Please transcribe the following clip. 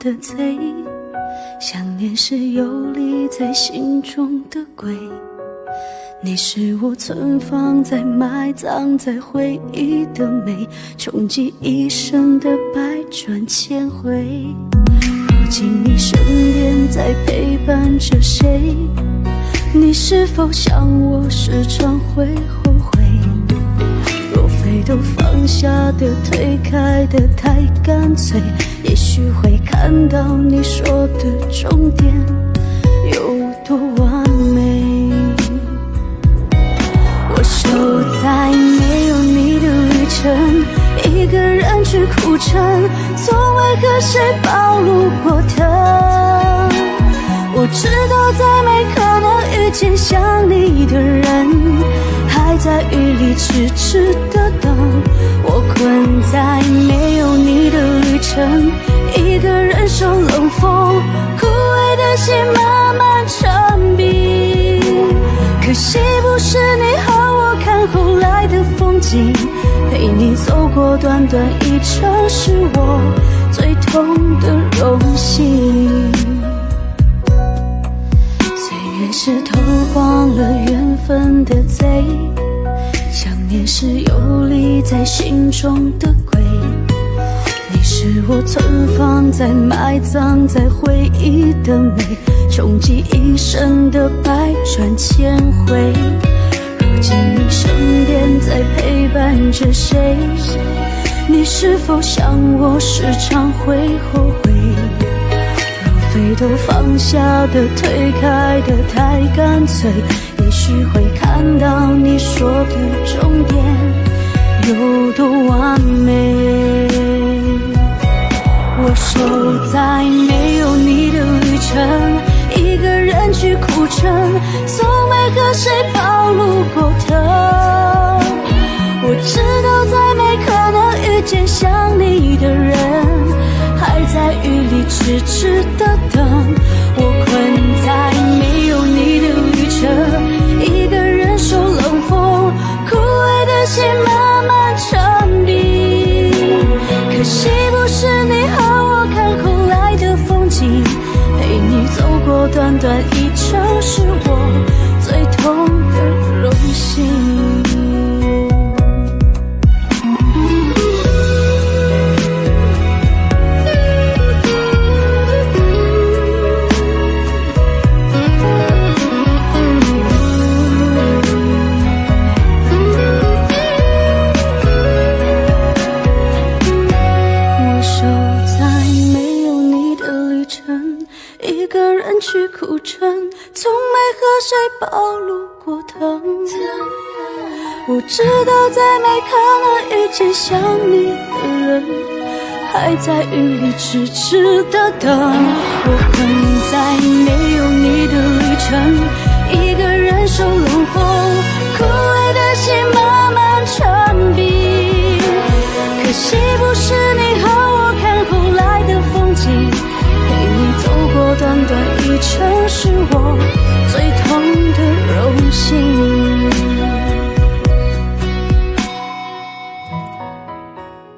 的贼，想念是游离在心中的鬼。你是我存放在埋葬在回忆的美，穷极一生的百转千回。如今你身边在陪伴着谁？你是否像我时常会都放下的推开的太干脆，也许会看到你说的终点有多完美。我守在没有你的旅程，一个人去苦撑，从未和谁暴露过疼。我知道再没可能遇见像你的人，还在雨里痴心慢慢成冰。可惜不是你和我看。后来的风景，陪你走过短短一程，是我最痛的荣幸。岁月是偷光了缘分的贼，想念是游离在心中的鬼。是我存放在埋葬在回忆的美，穷极一生的百转千回。如今你身边在陪伴着谁？你是否想我时常会后悔？若非都放下的推开的太干脆，也许会看到你说的终点有多完美。在没有你的旅程。一个人去苦撑，从没和谁暴露过疼。我知道再没可能遇见像你的人，还在雨里痴痴的等。我困在没有你的旅程，一个人受冷风，枯萎的心慢慢成冰。可惜短短一和谁暴露过疼？我知道再没可能遇见像你的人，还在雨里痴痴的等。我困在没有你的旅程，一个人受冷风，枯萎的心慢慢成冰。可惜不是你和我看后来的风景，陪你走过短短一程，是我。